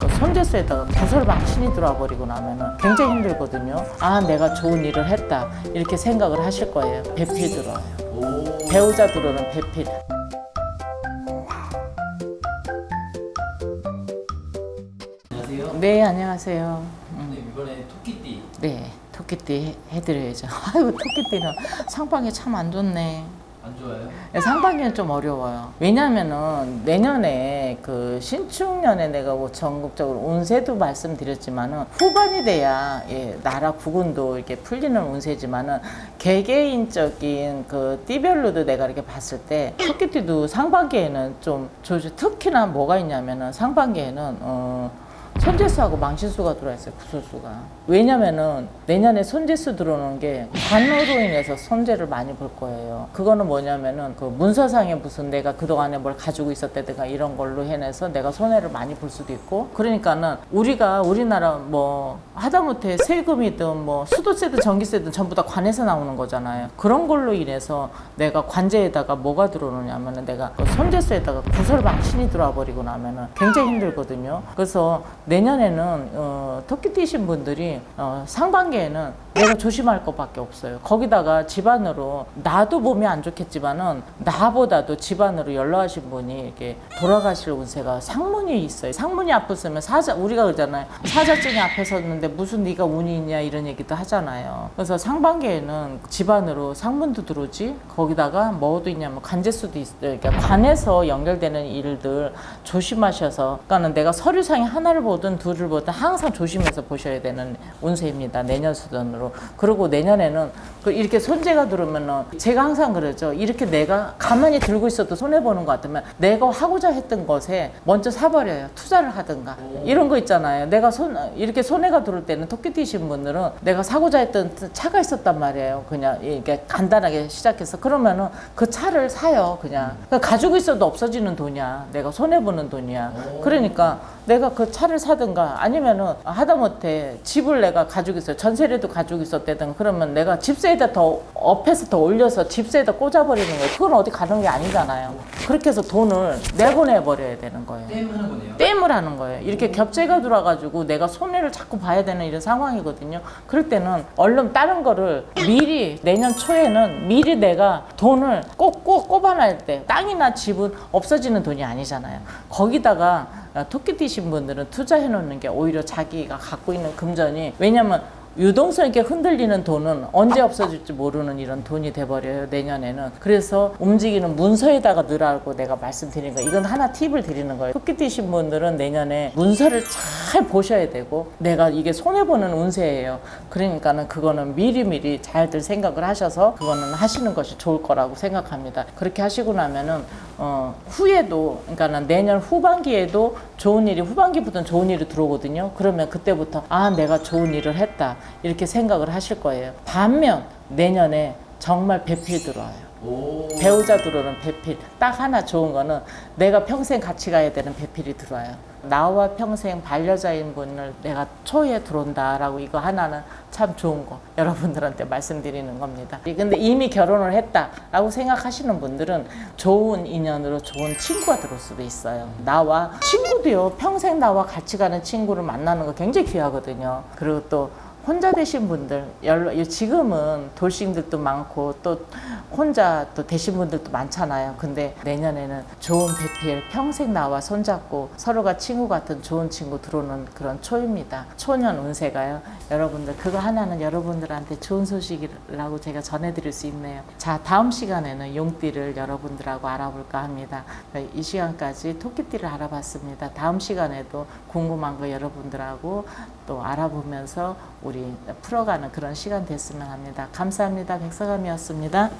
그 손재수에다가 구설방 신이 들어와 버리고 나면은 굉장히 힘들거든요. 아, 내가 좋은 일을 했다. 이렇게 생각을 하실 거예요. 배필 들어와요. 배우자 들어오는 배필. 안녕하세요. 네, 안녕하세요. 음, 네, 이번에 토끼띠 네, 토끼띠 해드려야죠. 아이고, 토끼띠는 상방이 참 안 좋네. 안 좋아요? 네, 상반기는 좀 어려워요. 왜냐면은 내년에 그 신축년에 내가 뭐 전국적으로 운세도 말씀드렸지만은 후반이 돼야 예, 나라 부군도 이렇게 풀리는 운세지만은 개개인적인 그 띠별로도 내가 이렇게 봤을 때 토끼띠도 상반기에는 좀 조주 특히나 뭐가 있냐면은 상반기에는 어 손재수하고 망신수가 들어와 있어요, 구설수가. 왜냐면은 내년에 손재수 들어오는 게 관으로 인해서 손재를 많이 볼 거예요. 그거는 뭐냐면은 그 문서상에 무슨 내가 그동안에 뭘 가지고 있었다든가 이런 걸로 해내서 내가 손해를 많이 볼 수도 있고 그러니까는 우리가 우리나라 뭐 하다못해 세금이든 뭐 수도세든 전기세든 전부 다 관에서 나오는 거잖아요. 그런 걸로 인해서 내가 관제에다가 뭐가 들어오느냐면은 내가 그 손재수에다가 구설방 신이 들어와 버리고 나면은 굉장히 힘들거든요. 그래서 내년에는 어, 토끼띠신 분들이 어, 상반기에는 내가 조심할 것밖에 없어요. 거기다가 집안으로 나도 몸이 안 좋겠지만은 나보다도 집안으로 연로하신 분이 이렇게 돌아가실 운세가 상문이 있어요. 상문이 아팠으면 사자 우리가 그러잖아요. 사자증이 앞에 섰는데 무슨 네가 운이 있냐 이런 얘기도 하잖아요. 그래서 상반기에는 집안으로 상문도 들어오지 거기다가 뭐도 있냐면 관제수도 있어요. 그러니까 관에서 연결되는 일들 조심하셔서 그러니까는 내가 서류상에 하나를 보든 둘을 보든 항상 조심해서 보셔야 되는 운세입니다. 내년 수준으로. 그리고 내년에는 그 이렇게 손재가 들어오면은 제가 항상 그러죠. 이렇게 내가 가만히 들고 있어도 손해 보는 것 같으면 내가 하고자 했던 것에 먼저 사버려요. 투자를 하든가 이런 거 있잖아요. 내가 손 이렇게 손해가 들어올 때는 토끼띠신 분들은 내가 사고자 했던 차가 있었단 말이에요. 그냥 이렇게 간단하게 시작해서 그러면은 그 차를 사요. 그냥 그러니까 가지고 있어도 없어지는 돈이야. 내가 손해 보는 돈이야. 그러니까 내가 그 차를 사든가 아니면은 하다못해 집을 내가 가지고 있어요. 전세라도 가지고 있었다든 그러면 내가 집세에다 더 업해서 더 올려서 집세에다 꽂아버리는 거예요. 그건 어디 가는 게 아니잖아요. 그렇게 해서 돈을 내보내 버려야 되는 거예요. 게임 하는 거네요. 땜을 하는 거예요. 이렇게 겹제가 들어와가지고 내가 손해를 자꾸 봐야 되는 이런 상황이거든요. 그럴 때는 얼른 다른 거를 미리 내년 초에는 미리 내가 돈을 꼭꼭 꼽아놔야 돼. 땅이나 집은 없어지는 돈이 아니잖아요. 거기다가 어, 토끼띠신 분들은 투자해 놓는 게 오히려 자기가 갖고 있는 금전이 왜냐면 유동성 있게 흔들리는 돈은 언제 없어질지 모르는 이런 돈이 돼버려요 내년에는. 그래서 움직이는 문서에다가 넣으라고 내가 말씀드리는 거예요 이건 하나 팁을 드리는 거예요. 토끼띠신 분들은 내년에 문서를 잘 보셔야 되고 내가 이게 손해보는 운세예요. 그러니까는 그거는 미리미리 잘들 생각을 하셔서 그거는 하시는 것이 좋을 거라고 생각합니다. 그렇게 하시고 나면은 어, 후에도 그러니까 내년 후반기에도 좋은 일이 후반기부터는 좋은 일이 들어오거든요. 그러면 그때부터 아 내가 좋은 일을 했다 이렇게 생각을 하실 거예요. 반면 내년에 정말 배필 들어와요. 오. 배우자 들어오는 배필 딱 하나 좋은 거는 내가 평생 같이 가야 되는 배필이 들어와요. 나와 평생 반려자인 분을 내가 초에 들어온다라고 이거 하나는 참 좋은 거 여러분들한테 말씀드리는 겁니다. 근데 이미 결혼을 했다라고 생각하시는 분들은 좋은 인연으로 좋은 친구가 들어올 수도 있어요. 나와 친구도요 평생 나와 같이 가는 친구를 만나는 거 굉장히 귀하거든요. 그리고 또 혼자 되신 분들 지금은 돌싱들도 많고 또 혼자 또 되신 분들도 많잖아요. 근데 내년에는 좋은 배필 평생 나와 손잡고 서로가 친구 같은 좋은 친구 들어오는 그런 초입니다. 초년 운세가요. 여러분들 그거 하나는 여러분들한테 좋은 소식이라고 제가 전해드릴 수 있네요. 자 다음 시간에는 용띠를 여러분들하고 알아볼까 합니다. 이 시간까지 토끼띠를 알아봤습니다. 다음 시간에도 궁금한 거 여러분들하고 또 알아보면서 우리 풀어가는 그런 시간 됐으면 합니다. 감사합니다. 백서감이었습니다.